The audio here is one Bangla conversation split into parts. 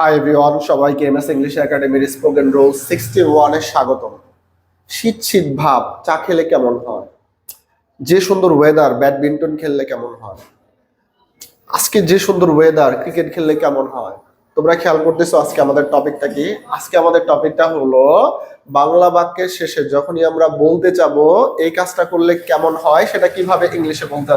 হাই এভরিওয়ান সবাইকে এমএস ইংলিশ একাডেমির স্পোকেন রোল সিক্সটি ওয়ানে স্বাগতম। শীত শীত ভাব, চা খেলে কেমন হয়? যে সুন্দর ওয়েদার ব্যাডমিন্টন খেললে কেমন হয়? আজকে যে সুন্দর ওয়েদার ক্রিকেট খেললে কেমন হয়? তোমরা খেয়াল করতেছো আজকে আমাদের টপিকটা কি? আজকে আমাদের টপিকটা হলো বাংলা বাক্যের শেষে যখনই আমরা বলতে চাবো এই কাজটা করলে কেমন হয়, সেটা কীভাবে ইংলিশে বলতে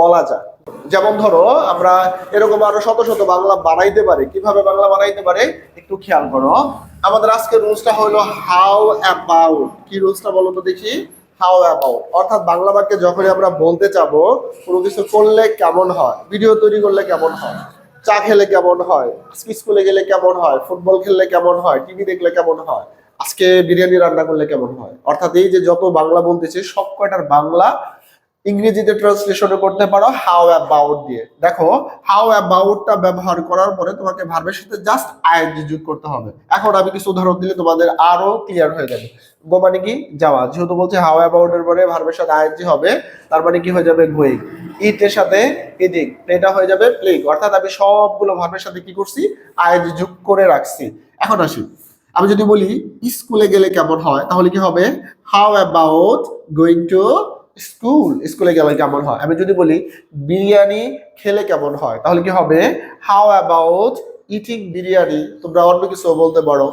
বলা যায়। যেমন ধরো, আমরা এরকম আরও শত শত বাংলা বানাইতে পারি। কীভাবে বাংলা বানাইতে পারে? একটু খেয়াল করো। আমাদের আজকে রুলসটা হলো হাউ অ্যাবাউট কি রুলসটা বলো তো দেখি? হাউ অ্যাবাউট অর্থাৎ বাংলা বাক্যে যখনই আমরা বলতে চাবো, কোনো কিছু করলে কেমন হয়? ভিডিও তৈরি করলে কেমন হয়? চা খেলে কেমন হয়? স্কুলে গেলে কেমন হয়? ফুটবল খেললে কেমন হয়? টিভি দেখলে কেমন হয়? আজকে বিরিয়ানি রান্না করলে কেমন হয়? অর্থাৎ এই যে যত বাংলা বলতেছে, সব কয়টার বাংলা ইংরেজিতে ট্রান্সলেশনে করতে পারো হাউ অ্যাবাউট দিয়ে। দেখো হাউ অ্যাবাউটটা ব্যবহার করার পরে তোমাকে ভার্বের সাথে জাস্ট আইএনজি যোগ করতে হবে। এখন আমি কিছু উদাহরণ দিলে তোমাদের আরও ক্লিয়ার হয়ে যাবে। গো মানে কি? যাওয়া। যেহেতু বলছে হাউ অ্যাবাউট এর পরে ভার্বের সাথে আইএনজি হবে, তার মানে কি হয়ে যাবে? গোয়িং ইট এর সাথে ইটিং এটা হয়ে যাবে প্লেইং অর্থাৎ আমি সবগুলো ভার্বের সাথে কি করছি? আইএনজি যোগ করে রাখছি। এখন আসি। আমি যদি বলি, স্কুলে গেলে কেমন হয়? তাহলে কি হবে? How about going to school, স্কুলে গেলে কেমন হয়? আমি যদি বলি, বিরিয়ানি খেলে কেমন হয়? তাহলে কি হবে? How about eating biryani? তোমরা অন্য কিছু বলতে পারো।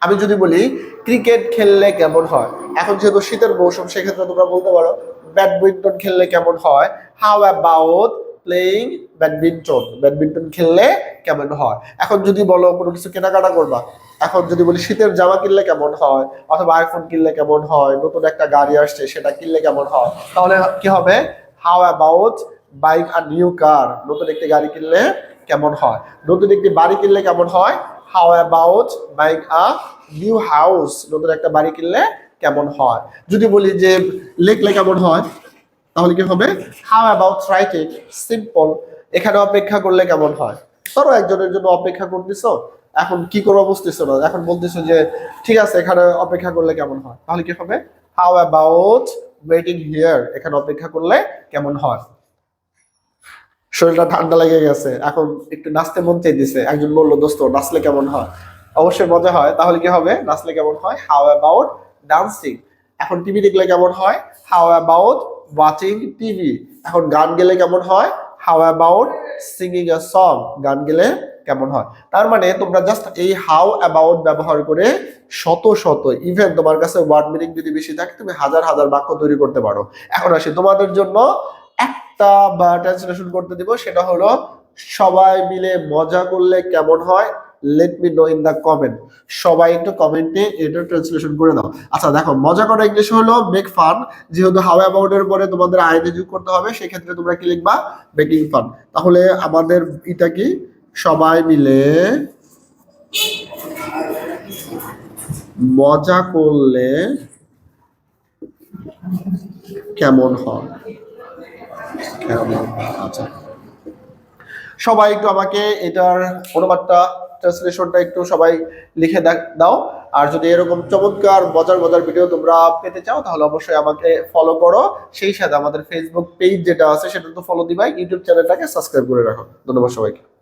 আমি যদি বলি ক্রিকেট খেললে কেমন হয়? এখন যেহেতু শীতের মৌসুম, সেক্ষেত্রে তোমরা বলতে পারো, ব্যাডমিন্টন খেললে কেমন হয়? How about playing badminton badminton খেললে কেমন হয়? এখন যদি বলো কোনো কিছু কেনাকাটা করবা, এখন যদি বলি শীতের জামা কিনলে কেমন হয়? অথবা আইফোন কিনলে কেমন হয়? নতুন একটা গাড়ি আসছে, সেটা কিনলে কেমন হয়? তাহলে কি হবে? How about bike R new car নতুন একটি গাড়ি কিনলে কেমন হয়? নতুন একটি বাড়ি কিনলে কেমন হয়? How about buying a new house নতুন একটা বাড়ি কিনলে কেমন হয়? যদি বলি যে লেখলে কেমন হয়? তাহলে কি হবে? হাউ অ্যাবাউট রাইটিং সিম্পল এখানে অপেক্ষা করলে কেমন হয়? ধরো একজনের জন্য অপেক্ষা করতেছো, এখন কি করব বুঝতেছো না? এখন বলতেছো যে, ঠিক আছে, এখানে অপেক্ষা করলে কেমন হয়? তাহলে কি হবে? হাউ অ্যাবাউট ওয়েটিং হিয়ার এখানে অপেক্ষা করলে কেমন হয়? শরীরটা ঠান্ডা লেগে গেছে, এখন একটু নাচতে মন চাইতেছে, একজন বলল, দোস্ত, নাচলে কেমন হয়? অবশ্যই মজা হয়। তাহলে কি হবে? নাচলে কেমন হয়? হাউ অ্যাবাউট ডান্সিং এখন টিভি দেখলে কেমন হয়? হাউ অ্যাবাউট ওয়াচিং টিভি এখন গান গেলে কেমন হয়? How about singing a song গান গেলে কেমন হয়? তার মানে তোমরা জাস্ট এই হাউ অ্যাবাউট ব্যবহার করে শত শত ইভেন তোমার কাছে ওয়ার্ড মিনিং যদি বেশি থাকে, তুমি হাজার হাজার বাক্য তৈরি করতে পারো। এখন আসি তোমাদের জন্য একটা বা ট্রান্সলেশন করতে দিব, সেটা হলো সবাই মিলে মজা করলে কেমন হয়? Let me know in the comment সবাই একটু কমেন্টে এটা ট্রান্সলেশন করে দাও। আচ্ছা দেখো, মজা করা ইংলিশ হলো মেক ফান যেহেতু হাউ অ্যাবাউট এর পরে তোমাদের আইনে যোগ করতে হবে, সেক্ষেত্রে তোমরা কি লিখবা? মেকিং ফান তাহলে আমাদের এটা কি? সবাই মিলে মজা করলে কেমন হয়? কেমন আচ্ছা। সবাই একটু আমাকে এটার অনুবাদটা ট্রান্সলেশনটা একটু সবাই লিখে দাও। আর যদি এরকম চমৎকার, মজার মজার ভিডিও তোমরা পেতে চাও, তাহলে অবশ্যই আমাকে ফলো করো। সেই সাথে আমাদের ফেসবুক পেজ যেটা আছে, সেটা তো ফলো দিবাই। ইউটিউব চ্যানেলটাকে সাবস্ক্রাইব করে রাখো। ধন্যবাদ সবাইকে।